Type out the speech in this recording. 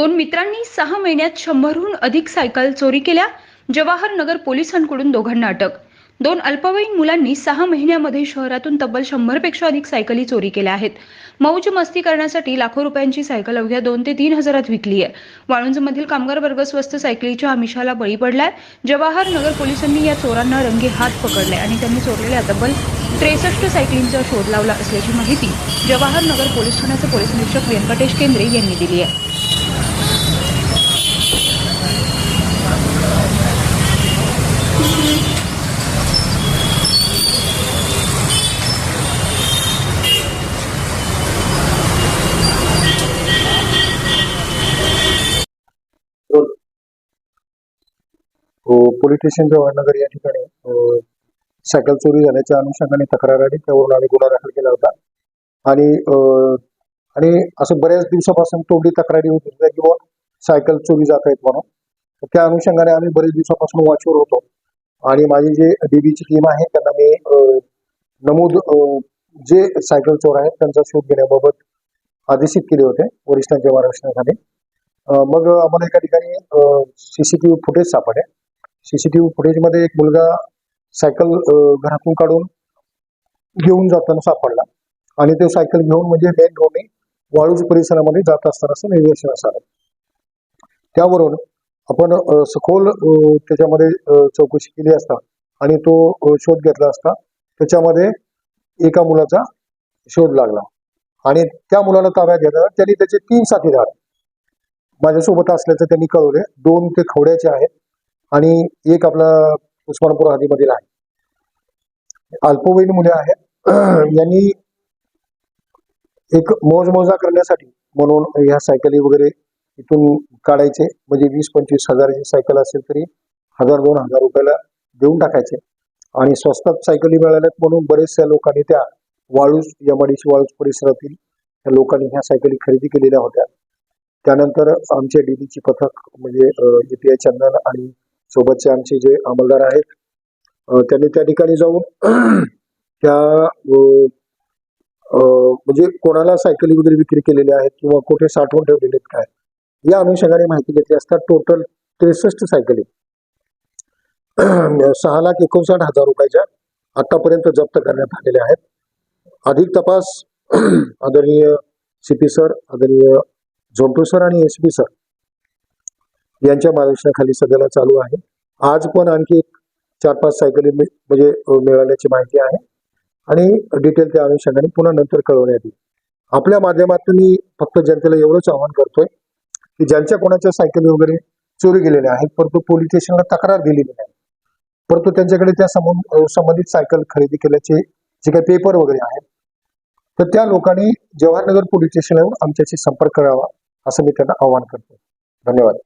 दोन मित्रांनी सहा महिन्यात शंभरहून अधिक सायकल चोरी केल्या जवाहर नगर पोलिसांकडून दोघांना अटक. दोन अल्पवयीन मुलांनी सहा महिन्यामध्ये शहरातून तब्बल शंभरपेक्षा अधिक सायकली चोरी केल्या आहेत. मौज मस्ती करण्यासाठी लाखो रुपयांची सायकल अवघ्या दोन ते तीन हजारात विकली आहे. वाळुंजमधील कामगार वर्ग स्वस्त सायकलीच्या आमिषाला बळी पडलाय. जवाहर नगर पोलिसांनी या चोरांना रंगे हात पकडले आणि त्यांनी चोरलेल्या तब्बल त्रेसष्ट सायकलींचा शोध लावला असल्याची माहिती जवाहर नगर पोलीस ठाण्याचे पोलीस निरीक्षक व्यंकटेश केंद्रे यांनी दिली आहे. हो, स्टेशन जवाहरनगर या ठिकाणी सायकल चोरी झाल्याच्या अनुषंगाने तक्रार आली. त्यावरून आम्ही गुन्हा दाखल केला होता. आणि आणि असं बऱ्याच दिवसापासून तोंडी तक्रारी होत होत्या किंवा सायकल चोरी जात आहेत म्हणून. त्या अनुषंगाने आम्ही बरेच दिवसापासून वाचवर होतो. आणि माझी जे डीबीची टीम आहे त्यांना मी नमूद जे सायकल चोर आहेत त्यांचा शोध घेण्याबाबत आदेशित केले होते वरिष्ठांच्या मार्गदर्शनाखाली. मग आम्हाला एका ठिकाणी सीसीटीव्ही फुटेज सापडले. सीसीटीव्ही फुटेजमध्ये एक मुलगा सायकल घरातून काढून घेऊन जाताना सापडला. आणि ते सायकल घेऊन म्हणजे मेन रोडने वाळूज परिसरामध्ये जात असताना असं निदर्शनास आलं. त्यावरून आपण सखोल त्याच्यामध्ये चौकशी केली असता आणि तो शोध घेतला असता त्याच्यामध्ये एका मुलाचा शोध लागला. आणि त्या मुलाला ताब्यात घेताना त्यांनी त्याचे तीन साथीदार माझ्यासोबत असल्याचं त्यांनी कळवले दोन ते खवड्याचे आहेत. आणि एक आपला उस्मानपूर हदीमधील आहे. अल्पवयीन मुले आहेत. यांनी एक मोजमोजा करण्यासाठी म्हणून ह्या सायकली वगैरे इथून काढायचे. म्हणजे वीस पंचवीस हजाराची सायकल असेल तरी हजार दोन हजार रुपयाला देऊन टाकायचे. आणि स्वस्तात सायकली मिळाल्यात म्हणून बरेचशा लोकांनी त्या वाळूज यमाडीची वाळूज परिसरातील त्या लोकांनी ह्या सायकली खरेदी केलेल्या होत्या. त्यानंतर आमचे डीडीची पथक म्हणजे ए पी आय चंदन आणि सोबतचे आमचे जे अंमलदार आहेत त्यांनी त्या ठिकाणी जाऊन त्या म्हणजे कोणाला सायकली वगैरे विक्री केलेल्या आहेत किंवा कुठे साठवून ठेवलेले आहेत काय या अनुषंगाने माहिती घेतली असता टोटल त्रेसष्ट सायकली. सहा लाख एकोणसाठ हजार रुपयाच्या आतापर्यंत जप्त करण्यात आलेल्या आहेत. अधिक तपास आदरणीय सी पी सर आदरणीय झोंटू सर आणि एस पी सर यांच्या मार्गदर्शनाखाली सध्याला चालू आहे. आज पण आणखी एक चार पाच सायकली म्हणजे मिळाल्याची माहिती आहे. आणि डिटेल त्या अनुषंगाने पुन्हा नंतर कळवण्यात येईल. आपल्या माध्यमातून मी फक्त जनतेला एवढंच आवाहन करतोय की ज्यांच्या कोणाच्या सायकली वगैरे चोरी गेलेल्या आहेत परंतु पोलीस स्टेशनला तक्रार दिलेली नाही परंतु त्यांच्याकडे त्या संबंधित सायकल खरेदी केल्याचे जे काही पेपर वगैरे आहेत तर त्या लोकांनी जवाहरनगर पोलीस स्टेशनला येऊन आमच्याशी संपर्क करावा असं मी त्यांना आवाहन करतो धन्यवाद.